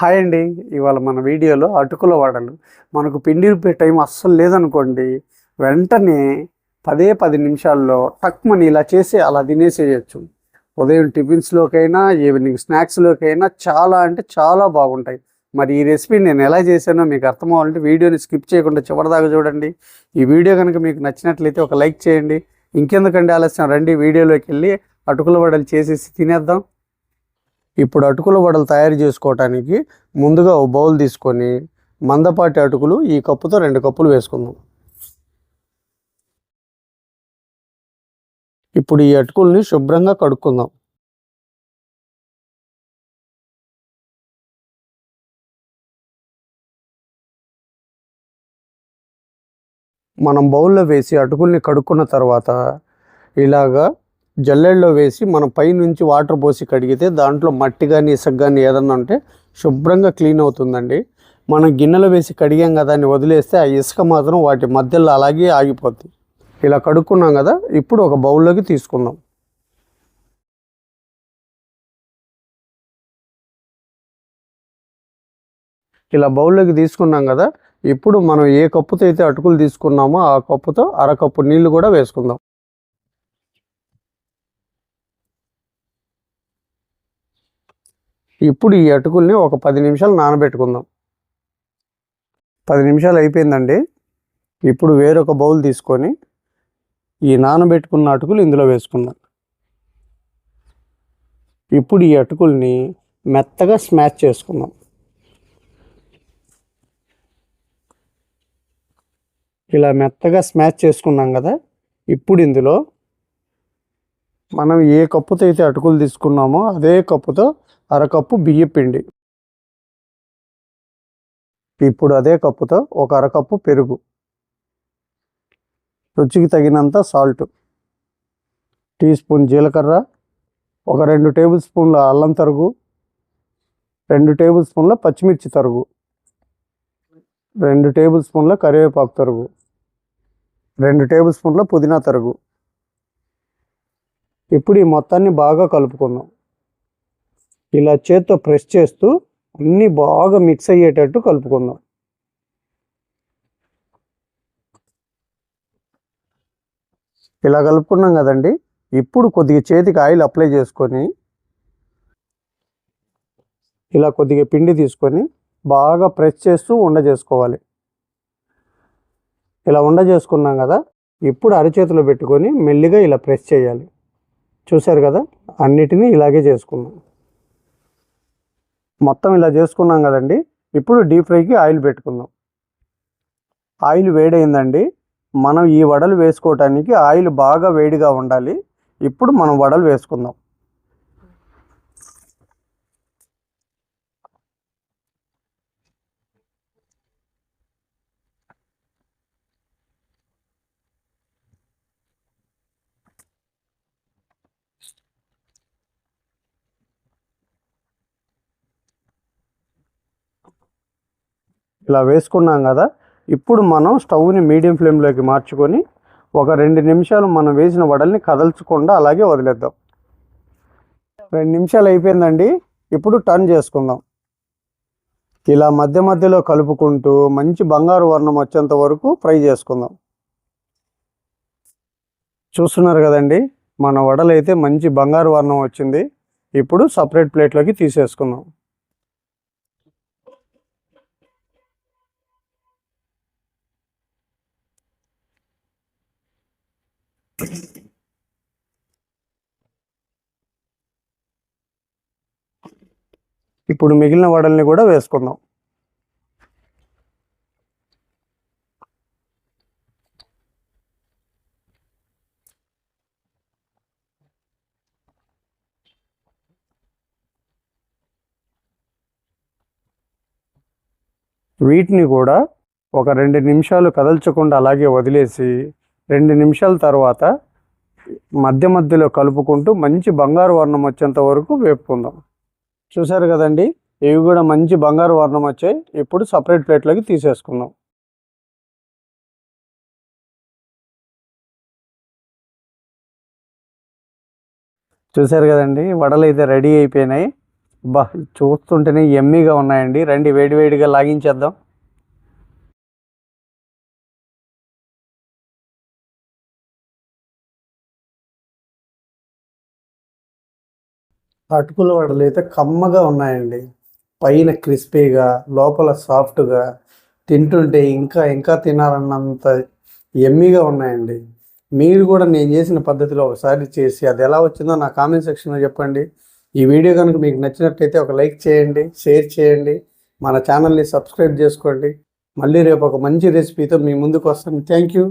Hi అండి. ఇవాళ మన వీడియోలో అటుకుల వడలు. మనకు పిండి రుబ్బే టైం అస్సలు లేదనుకోండి. వెంటనే పదే పది నిమిషాల్లో టక్మని ఇలా చేసి అలా తినేసేయచ్చు. ఉదయం టిఫిన్స్లోకైనా ఈవినింగ్ స్నాక్స్లోకైనా చాలా అంటే చాలా బాగుంటాయి. మరి ఈ రెసిపీ నేను ఎలా చేశానో మీకు అర్థమవ్వాలంటే వీడియోని స్కిప్ చేయకుండా చివరిదాకా చూడండి. ఈ వీడియో కనుక మీకు నచ్చినట్లయితే ఒక లైక్ చేయండి. ఇంకెందుకండి ఆలస్యం? రండి వీడియోలోకి వెళ్ళి అటుకుల వడలు చేసేసి తినేద్దాం. ఇప్పుడు అటుకుల వడలు తయారు చేసుకోవటానికి ముందుగా ఓ బౌల్ తీసుకొని మందపాటి అటుకులు ఈ కప్పుతో రెండు కప్పులు వేసుకుందాం. ఇప్పుడు ఈ అటుకుల్ని శుభ్రంగా కడుక్కుందాం. మనం బౌల్లో వేసి అటుకుల్ని కడుక్కున్న తర్వాత ఇలాగా జల్లెళ్ళలో వేసి మనం పైనుంచి వాటర్ పోసి కడిగితే దాంట్లో మట్టి కానీ ఇసుక కానీ ఏదన్నా ఉంటే శుభ్రంగా క్లీన్ అవుతుందండి. మనం గిన్నెలో వేసి కడిగాం కదా అని వదిలేస్తే ఆ ఇసుక మాత్రం వాటి మధ్యలో అలాగే ఆగిపోద్ది. ఇలా కడుక్కున్నాం కదా ఇప్పుడు ఒక బౌల్లోకి తీసుకుందాం. ఇలా బౌల్లోకి తీసుకున్నాం కదా ఇప్పుడు మనం ఏ కప్పుతో అయితే అటుకులు తీసుకున్నామో ఆ కప్పుతో అరకప్పు నీళ్ళు కూడా వేసుకుందాం. ఇప్పుడు ఈ అటుకుల్ని ఒక పది నిమిషాలు నానబెట్టుకుందాం. పది నిమిషాలు అయిపోయిందండి. ఇప్పుడు వేరొక బౌల్ తీసుకొని ఈ నానబెట్టుకున్న అటుకులు ఇందులో వేసుకుందాం. ఇప్పుడు ఈ అటుకుల్ని మెత్తగా స్మాష్ చేసుకుందాం. ఇలా మెత్తగా స్మాష్ చేసుకున్నాం కదా ఇప్పుడు ఇందులో మనం ఏ కప్పుతో అయితే అటుకులు తీసుకున్నామో అదే కప్పుతో అరకప్పు బియ్య పిండి. ఇప్పుడు అదే కప్పుతో ఒక అరకప్పు పెరుగు. రుచికి తగినంత సాల్ట్. టీ స్పూన్ జీలకర్ర ఒక రెండు టేబుల్ స్పూన్ల అల్లం తరుగు రెండు టేబుల్ స్పూన్ల పచ్చిమిర్చి తరుగు రెండు టేబుల్ స్పూన్ల కరివేపాకు తరుగు రెండు టేబుల్ స్పూన్ల పుదీనా తరుగు. ఇప్పుడు ఈ మొత్తాన్ని బాగా కలుపుకుందాం. ఇలా చేత్తో ప్రెస్ చేస్తూ అన్నీ బాగా మిక్స్ అయ్యేటట్టు కలుపుకుందాం. ఇలా కలుపుకున్నాం కదండి. ఇప్పుడు కొద్దిగా చేతికి ఆయిల్ అప్లై చేసుకొని ఇలా కొద్దిగా పిండి తీసుకొని బాగా ప్రెస్ చేస్తూ ఉండ చేసుకోవాలి. ఇలా ఉండ చేసుకున్నాం కదా. ఇప్పుడు అరచేతిలో పెట్టుకొని మెల్లిగా ఇలా ప్రెస్ చేయాలి. చూశారు కదా? అన్నిటినీ ఇలాగే చేసుకున్నాం. మొత్తం ఇలా చేసుకున్నాం కదండి. ఇప్పుడు డీప్ ఫ్రైకి ఆయిల్ పెట్టుకుందాం. ఆయిల్ వేడైందండి. మనం ఈ వడలు వేసుకోవటానికి ఆయిల్ బాగా వేడిగా ఉండాలి. ఇప్పుడు మనం వడలు వేసుకుందాం. ఇలా వేసుకున్నాం కదా ఇప్పుడు మనం స్టవ్ని మీడియం ఫ్లేమ్లోకి మార్చుకొని ఒక రెండు నిమిషాలు మనం వేసిన వడల్ని కదల్చకుండా అలాగే వదిలేద్దాం. రెండు నిమిషాలు అయిపోయిందండి ఇప్పుడు టర్న్ చేసుకుందాం. ఇలా మధ్య మధ్యలో కలుపుకుంటూ మంచి బంగారు వర్ణం వచ్చేంత వరకు ఫ్రై చేసుకుందాం. చూస్తున్నారు కదండి మన వడలైతే మంచి బంగారు వర్ణం వచ్చింది ఇప్పుడు సపరేట్ ప్లేట్లోకి తీసేసుకుందాం. ఇప్పుడు మిగిలిన వడల్ని కూడా వేసుకుందాం. వీటిని కూడా ఒక రెండు నిమిషాలు కదల్చకుండా అలాగే వదిలేసి రెండు నిమిషాల తర్వాత మధ్య మధ్యలో కలుపుకుంటూ మంచి బంగారు వర్ణం వచ్చేంత వరకు వేపుకుందాం. చూసారు కదండి? ఇవి కూడా మంచి బంగారు వర్ణం వచ్చాయి. ఇప్పుడు సపరేట్ ప్లేట్లోకి తీసేసుకుందాం. చూసారు కదండి? వడలు అయితే రెడీ అయిపోయినాయి. బా చూస్తుంటేనే ఎమ్మీగా ఉన్నాయండి. రండి వేడివేడిగా లాగించేద్దాం. అటుకుల వడలు అయితే కమ్మగా ఉన్నాయండి. పైన క్రిస్పీగా లోపల సాఫ్ట్గా తింటుంటే ఇంకా ఇంకా తినాలన్నంత ఎమ్మీగా ఉన్నాయండి. మీరు కూడా నేను చేసిన పద్ధతిలో ఒకసారి చేసి అది ఎలా వచ్చిందో నా కామెంట్ సెక్షన్లో చెప్పండి. ఈ వీడియో కనుక మీకు నచ్చినట్లయితే ఒక లైక్ చేయండి షేర్ చేయండి మన ఛానల్ని సబ్స్క్రైబ్ చేసుకోండి. మళ్ళీ రేపు ఒక మంచి రెసిపీతో మీ ముందుకు వస్తాను. Thank you.